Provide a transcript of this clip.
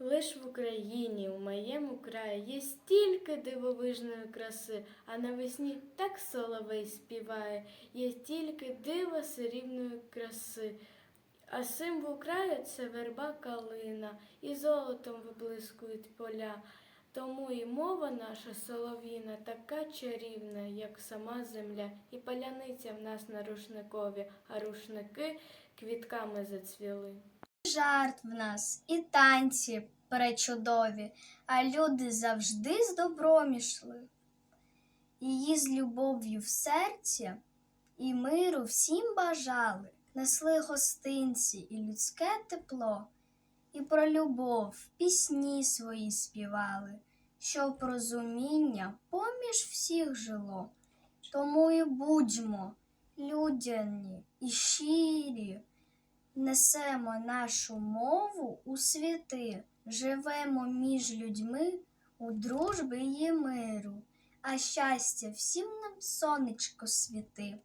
Лиш в Україні, у моєму краї, є стільки дивовижної краси, а навесні так соловей співає, є тільки диво срібної краси. А символ краю це верба калина, і золотом виблискують поля. Тому і мова наша солов'їна така чарівна, як сама земля, і паляниця в нас на рушникові, а рушники квітками зацвіли. Жарт в нас і танці пречудові, а люди завжди з добром ішли. Її з любов'ю в серці і миру всім бажали, несли гостинці і людське тепло, і про любов пісні свої співали, щоб розуміння поміж всіх жило. Тому і будьмо людяні і щирі. Несемо нашу мову у світи, живемо між людьми у дружбі і миру, а щастя всім нам сонечко світи.